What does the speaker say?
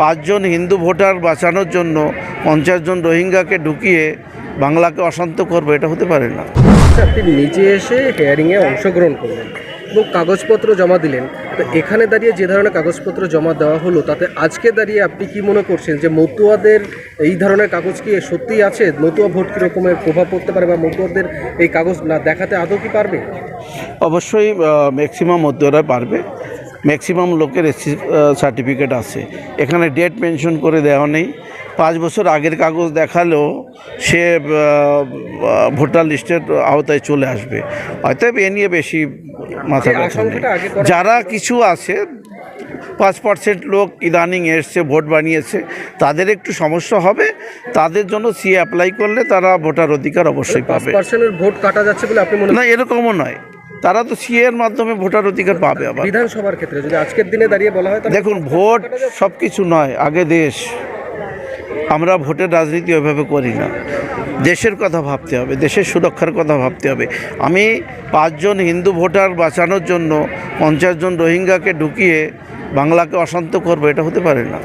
পাঁচজন হিন্দু ভোটার বাঁচানোর জন্য পঞ্চাশ জন রোহিঙ্গাকে ঢুকিয়ে বাংলাকে অশান্ত করবে এটা হতে পারে না। আপনি নিজে এসে হেয়ারিংয়ে অংশগ্রহণ করলেন এবং কাগজপত্র জমা দিলেন। তো এখানে দাঁড়িয়ে যে ধরনের কাগজপত্র জমা দেওয়া হলো তাতে আজকে দাঁড়িয়ে আপনি কি মনে করছেন যে মতুয়াদের এই ধরনের কাগজ কি সত্যিই আছে? মতুয়া ভোট কীরকমের প্রভাব পড়তে পারে বা মতুয়াদের এই কাগজ না দেখাতে আদৌ কি পারবে? অবশ্যই ম্যাক্সিমাম মধ্যরা পারবে। ম্যাক্সিমাম লোকের এসসি সার্টিফিকেট আছে। এখানে ডেট মেনশন করে দেওয়া নেই। পাঁচ বছর আগের কাগজ দেখালেও সে ভোটার লিস্টের আওতায় চলে আসবে। অতএব এ নিয়ে বেশি মাথা ব্যথা নেই। যারা কিছু আছে পাঁচ পার্সেন্ট লোক ইদানিং এসছে ভোট বানিয়েছে তাদের একটু সমস্যা হবে। তাদের জন্য সি অ্যাপ্লাই করলে তারা ভোটার অধিকার অবশ্যই পাবে। ভোট কাটা যাচ্ছে বলে আপনি মনে না এরকমও নয়। তারা তো সিএ এর মাধ্যমে ভোটার অধিকার পাবে আবার। বিধানসভার ক্ষেত্রে যদি আজকের দিনে দাঁড়িয়ে বলা হয় দেখুন ভোট সব কিছু নয় আগে দেশ। আমরা ভোটের রাজনীতি ওইভাবে করি না। দেশের কথা ভাবতে হবে দেশের সুরক্ষার কথা ভাবতে হবে। আমি পাঁচজন হিন্দু ভোটার বাঁচানোর জন্য পঞ্চাশ জন রোহিঙ্গাকে ঢুকিয়ে বাংলাকে অশান্ত করব এটা হতে পারে না।